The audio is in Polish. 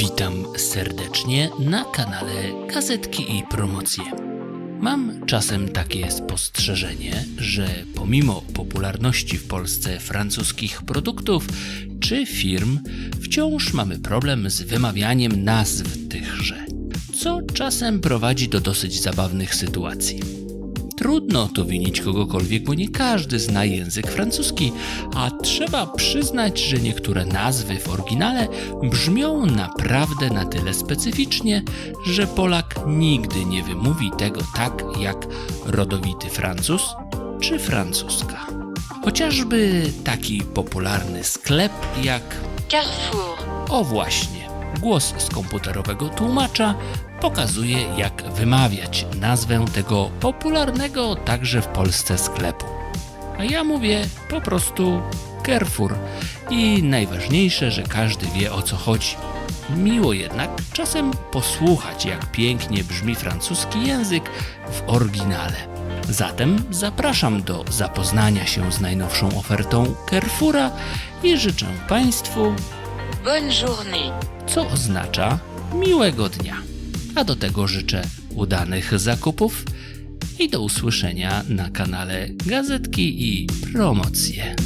Witam serdecznie na kanale Gazetki i Promocje. Mam czasem takie spostrzeżenie, że pomimo popularności w Polsce francuskich produktów czy firm, wciąż mamy problem z wymawianiem nazw tychże, co czasem prowadzi do dosyć zabawnych sytuacji. Trudno to winić kogokolwiek, bo nie każdy zna język francuski, a trzeba przyznać, że niektóre nazwy w oryginale brzmią naprawdę na tyle specyficznie, że Polak nigdy nie wymówi tego tak jak rodowity Francuz czy francuska. Chociażby taki popularny sklep jak Carrefour, o właśnie, głos z komputerowego tłumacza pokazuje, jak wymawiać nazwę tego popularnego także w Polsce sklepu. A ja mówię po prostu Carrefour i najważniejsze, że każdy wie o co chodzi. Miło jednak czasem posłuchać, jak pięknie brzmi francuski język w oryginale. Zatem zapraszam do zapoznania się z najnowszą ofertą Carrefoura i życzę Państwu bonne journée. co oznacza miłego dnia. A do tego życzę udanych zakupów i do usłyszenia na kanale Gazetki i Promocje.